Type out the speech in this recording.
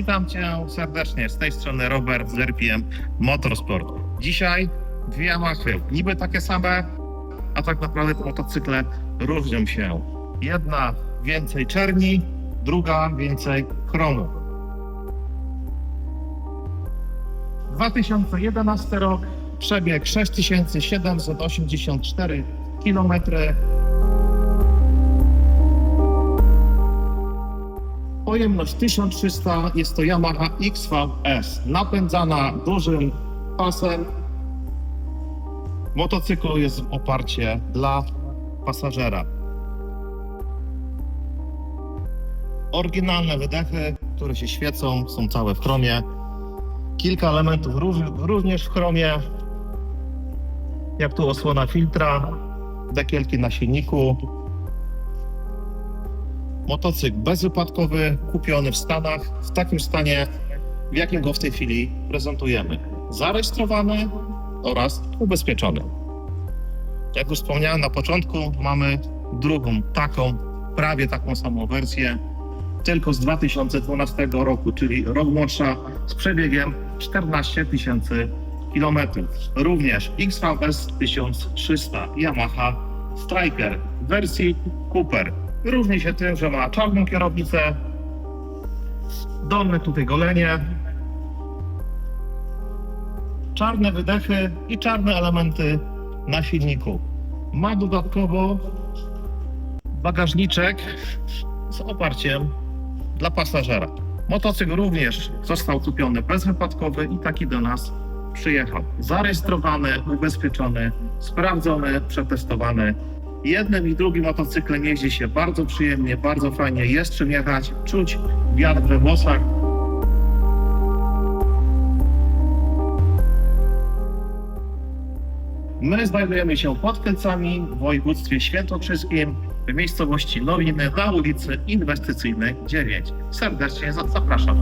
Witam Cię serdecznie. Z tej strony Robert z RPM Motorsport. Dzisiaj dwie Yamahy. Niby takie same, a tak naprawdę te motocykle różnią się. Jedna więcej czerni, druga więcej chromu. 2011 rok, przebieg 6784 km. Pojemność 1300, jest to Yamaha XVS, napędzana dużym pasem. Motocykl jest w oparcie dla pasażera. Oryginalne wydechy, które się świecą, są całe w chromie. Kilka elementów również w chromie, jak tu osłona filtra, dekielki na silniku. Motocykl bezwypadkowy, kupiony w Stanach, w takim stanie, w jakim go w tej chwili prezentujemy. Zarejestrowany oraz ubezpieczony. Jak już wspomniałem na początku, mamy drugą taką, prawie taką samą wersję, tylko z 2012 roku, czyli rok młodsza, z przebiegiem 14 tysięcy kilometrów. Również XVS 1300 Yamaha Striker w wersji Cooper. Różni się tym, że ma czarną kierownicę, dolne tutaj golenie, czarne wydechy i czarne elementy na silniku. Ma dodatkowo bagażniczek z oparciem dla pasażera. Motocykl również został kupiony bezwypadkowy i taki do nas przyjechał. Zarejestrowany, ubezpieczony, sprawdzony, przetestowany. Jednym i drugim motocyklem jeździ się bardzo przyjemnie, bardzo fajnie, jest czym jechać, czuć wiatr we włosach. My znajdujemy się pod Kielcami w województwie świętokrzyskim w miejscowości Nowiny na ulicy Inwestycyjnej 9. Serdecznie za- zapraszam.